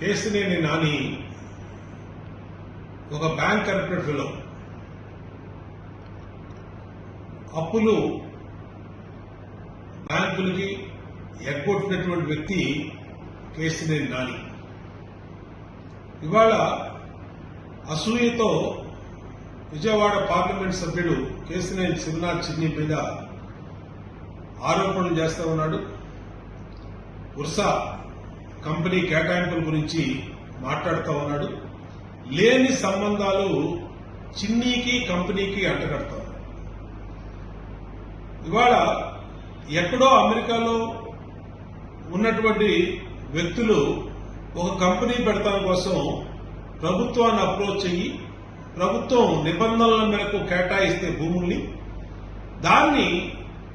కేసినేని నాని ఒక bank collector fellow. అప్పులు బ్యాంకులకి ఎగ్గొట్టినటువంటి వ్యక్తి కేసినేని నాని. ఇవాళ అసూయతో విజయవాడ పార్లమెంట్ సభ్యుడు కేసినేని శివనాథ్ చిన్ని మీద ఆరోపణలు చేస్తా ఉన్నాడు. ఉర్సా కంపెనీ కేటాయింపుల గురించి మాట్లాడుతూ ఉన్నాడు. లేని సంబంధాలు చిన్నీకి కంపెనీకి అంటగడతా ఇవాళ ఎక్కడో అమెరికాలో ఉన్నటువంటి వ్యక్తులు ఒక కంపెనీ పెడతాం కోసం ప్రభుత్వాన్ని అప్రోచ్ అయ్యి ప్రభుత్వం నిబంధనల మేరకు కేటాయిస్తే భూముల్ని దాన్ని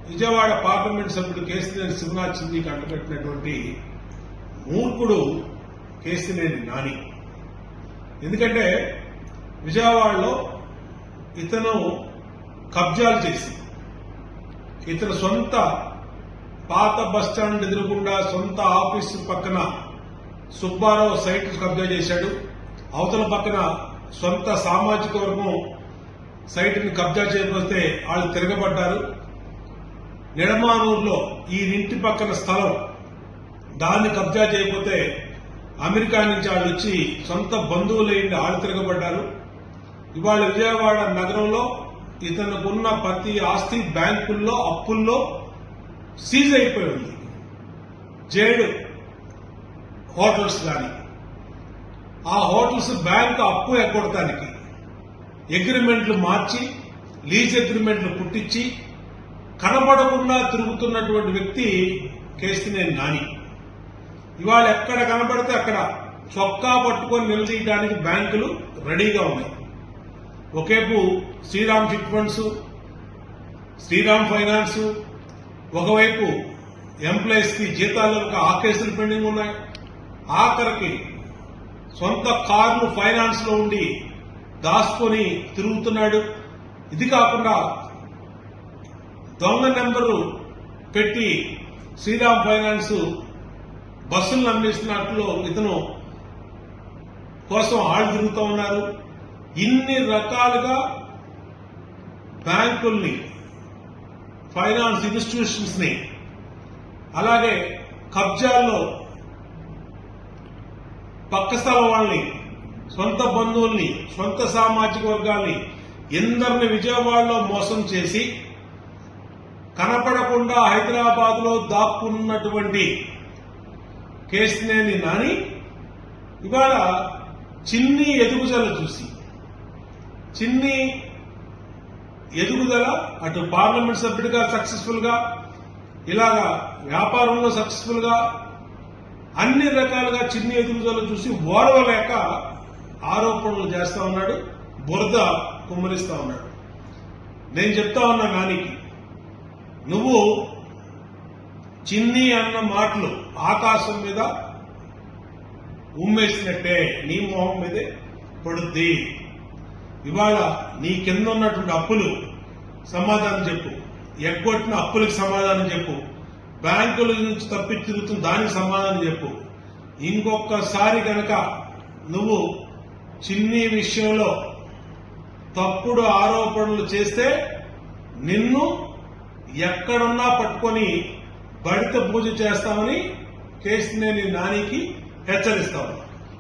విజయవాడ పార్లమెంట్ సభ్యుడు కేసీఆర్ శివనాథ్ చిన్నీకి అంటగట్టినటువంటి మూర్ఖుడు కేసినేని నాని. ఎందుకంటే విజయవాడలో ఇతను కబ్జాలు చేసి ఇతను సొంత పాత బస్టాండ్ ఎదురుకుండా సొంత ఆఫీసు పక్కన సుబ్బారావు సైట్ కబ్జా చేశాడు. అవతల పక్కన సొంత సామాజిక వర్గం సైట్ని కబ్జా చేయకపోతే వాళ్ళు తిరగబడ్డారు. నిడమానూరులో ఈ ఇంటి పక్కన స్థలం దాన్ని కబ్జా చేయకపోతే అమెరికా నుంచి వాళ్ళు వచ్చి సొంత బంధువులైండి ఆళ్ళు తిరగబడ్డారు. ఇవాళ విజయవాడ నగరంలో ఇతనుకున్న ప్రతి ఆస్తి బ్యాంకుల్లో అప్పుల్లో సీజ్ అయిపోయి ఉంది. జేడు హోటల్స్ కానీ ఆ హోటల్స్ బ్యాంక్ అప్పు ఎగ్గొడటానికి అగ్రిమెంట్లు మార్చి లీజ్ అగ్రిమెంట్లు పుట్టించి కనబడకుండా తిరుగుతున్నటువంటి వ్యక్తి కేసినేని నాని. ఇవాళ ఎక్కడ కనబడితే అక్కడ చొక్కా పట్టుకొని నిలదీయడానికి బ్యాంకులు రెడీగా ఉన్నాయి. ఒకేపు Shriram chit funds Shriram finance ఒకవైపు ఎంప్లాయీస్కి జీతాలకు ఆ కేసులు పెండింగ్ ఉన్నాయి. ఆఖరికి సొంత కార్లు ఫైనాన్స్లో ఉండి దాచుకొని తిరుగుతున్నాడు. ఇది కాకుండా దొంగ నెంబరు పెట్టి శ్రీరామ్ ఫైనాన్స్ బస్సులను అమ్మేస్తున్నట్లు ఇతను కోసం ఆళ్ళు తిరుగుతూ ఉన్నారు. ఇన్ని రకాలుగా బ్యాంకుల్ని ఫైనాన్స్ ఇన్స్టిట్యూషన్స్ని అలాగే కబ్జాల్లో పక్క స్థలం వాళ్ళని సొంత బంధువుల్ని సొంత సామాజిక వర్గాల్ని ఎందరిని విజయవాడలో మోసం చేసి కనపడకుండా హైదరాబాద్లో దాక్కున్నటువంటి కేసినేని నాని ఇవాళ చిన్ని ఎదుగుదల చూసి చిన్ని ఎదుగుదల అటు పార్లమెంట్ సభ్యుడిగా సక్సెస్ఫుల్గా ఇలాగా వ్యాపారంలో సక్సెస్ఫుల్గా అన్ని రకాలుగా చిన్ని ఎదుగుదల చూసి ఓడవలేక ఆరోపణలు చేస్తా ఉన్నాడు బురద కుమ్మరిస్తా ఉన్నాడు. నేను చెప్తా ఉన్నా నానికి నువ్వు చిన్ని అన్న మాటలు ఆకాశం మీద ఉమ్మేసినట్టే నీ మొహం మీదే పడుద్ది. ఇవాళ నీ కింద ఉన్నటువంటి అప్పులు సమాధానం చెప్పు. ఎగ్గొట్టిన అప్పులకు సమాధానం చెప్పు. బ్యాంకుల నుంచి తప్పి తిరుగుతున్న దానికి సమాధానం చెప్పు. ఇంకొకసారి కనుక నువ్వు చిన్ని విషయంలో తప్పుడు ఆరోపణలు చేస్తే నిన్ను ఎక్కడున్నా పట్టుకొని బడిత పూజ చేస్తామని కేసినేని నానికి హెచ్చరిస్తాము